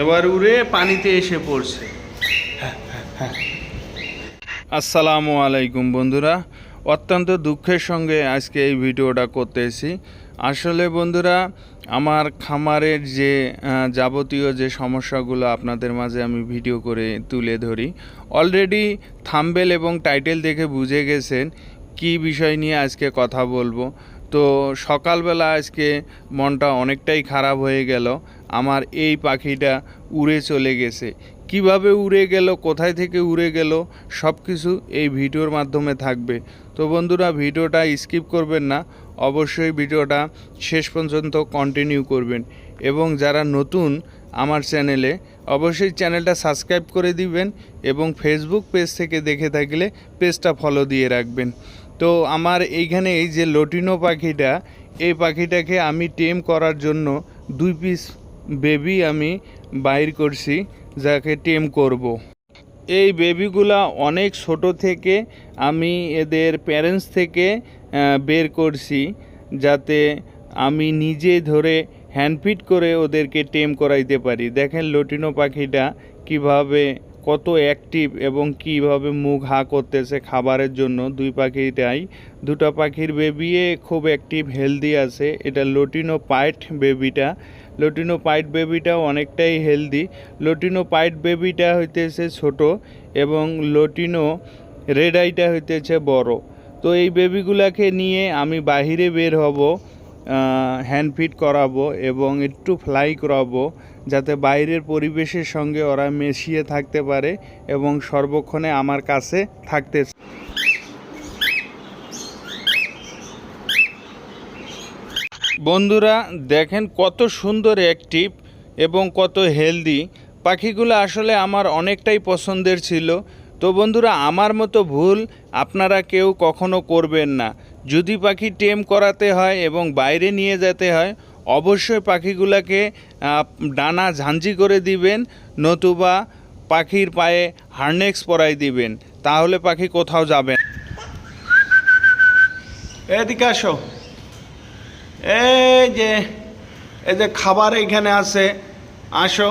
এবার উড়ে পানিতে এসে পড়ছে। আসসালামু আলাইকুম বন্ধুরা, অত্যন্ত দুঃখের সঙ্গে আজকে এই ভিডিওটা করতেছি। আসলে বন্ধুরা, আমার খামারের যে যাবতীয় যে সমস্যাগুলো আপনাদের মাঝে আমি ভিডিও করে তুলে ধরি অলরেডি থাম্বেল এবং টাইটেল দেখে বুঝে গেছেন কি বিষয় নিয়ে আজকে কথা বলব। তো সকালবেলা আজকে মনটা অনেকটাই খারাপ হয়ে গেল আমার এই পাখিটা উড়ে চলে গেছে। কীভাবে উড়ে গেল, কোথায় থেকে উড়ে গেল সব কিছু এই ভিডিওর মাধ্যমে থাকবে। তো বন্ধুরা, ভিডিওটা স্কিপ করবেন না, অবশ্যই ভিডিওটা শেষ পর্যন্ত কন্টিনিউ করবেন। এবং যারা নতুন আমার চ্যানেলে, অবশ্যই চ্যানেলটা সাবস্ক্রাইব করে দিবেন এবং ফেসবুক পেজ থেকে দেখে থাকলে পেজটা ফলো দিয়ে রাখবেন। তো আমার এইখানে এই যে লটিনো পাখিটা, এই পাখিটাকে আমি টেম করার জন্য দুই পিস বেবি আমি বাইর করছি, যাকে টেম করব। এই বেবিগুলা অনেক ছোট থেকে আমি এদের প্যারেন্টস থেকে বের করছি, যাতে আমি নিজে ধরে হ্যান্ডফিট করে ওদেরকে টেম করাইতে পারি দেখেন লটিনো পাখিটা কীভাবে কত অ্যাক্টিভ এবং কীভাবে মুখ হা করতেছে খাবারের জন্য দুই পাখিটাই দুটো পাখির বেবিয়ে খুব অ্যাক্টিভ হেলদি আছে। এটা লটিনো পাইট বেবিটা লটিনো পাইট বেবিটাও অনেকটাই হেলদি লটিনো পাইট বেবিটা হইতেছে ছোট এবং লটিনো রেড আইটা হইতেছে বড়। তো এই বেবিগুলাকে নিয়ে আমি বাহিরে বের হব। হ্যান্ড ফিট করাবো এবং একটু ফ্লাই করাবো যাতে বাইরের পরিবেশের সঙ্গে ওরা মিশিয়ে থাকতে পারে এবং সর্বক্ষণে আমার কাছে থাকতে বন্ধুরা, দেখেন কত সুন্দর অ্যাক্টিভ এবং কত হেলদি পাখিগুলো আসলে আমার অনেকটাই পছন্দের ছিল। তো বন্ধুরা, আমার মতো ভুল আপনারা কেউ কখনো করবেন না। যদি পাখি টেম করাতে হয় এবং বাইরে নিয়ে যেতে হয়, অবশ্যই পাখিগুলোকে ডানা ঝাঞ্ঝি করে দিবেন, নতুবা পাখির পায়ে হার্নেক্স পরাই দিবেন। তাহলে পাখি কোথাও যাবে না। এদিকে আসো। এই যে এই যে খাবার এখানে আছে, আসো।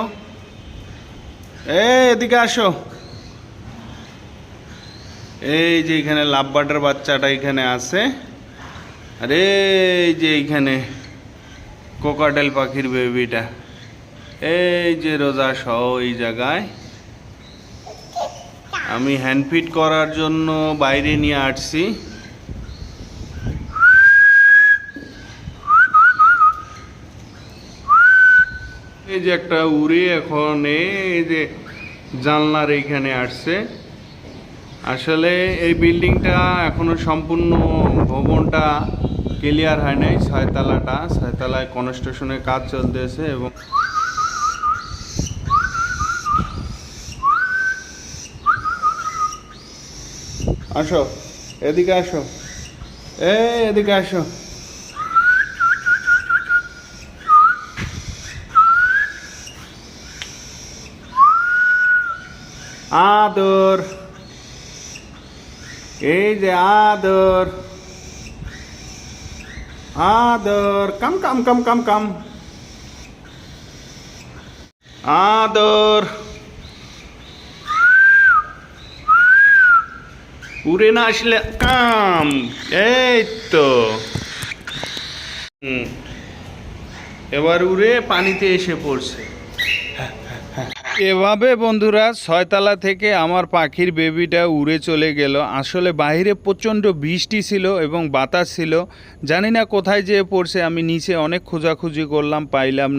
এদিকে আসো। এই যে এখানে লাভবাটার বাচ্চাটা এখানে আছে। আর এই যে এইখানে কোকাটেল পাখির বেবিটা। এই যে রোজা সহ এই জায়গায়। আমি হ্যান্ডফিট করার জন্য বাইরে নিয়ে আসছি। এই যে একটা উড়ে এখন এই যে জানলার এইখানে আসছে। আসলে এই বিল্ডিংটা এখনও সম্পূর্ণ ভবনটা ক্লিয়ার হয় নাই, ছয়তলাটা। ছয়তলায় কনস্ট্রাকশনের কাজ চলতেছে এবং আসো, এদিকে আসো। এই, এদিকে আসো। আদর। এই যে আদর। আদর। কাম কাম কাম কাম কাম। আদর। উড়ে না আসলে কাম। এই তো। এবার উড়ে পানিতে এসে পড়ছে। এভাবে বন্ধুরা, ছয়তলা থেকে আমার পাখির বেবিটা উড়ে চলে গেল আসলে বাহিরে প্রচণ্ড বৃষ্টি ছিল এবং বাতাস ছিল জানি না কোথায় যেয়ে পড়ছে, আমি নিচে অনেক খোঁজাখুঁজি করলাম, পাইলাম।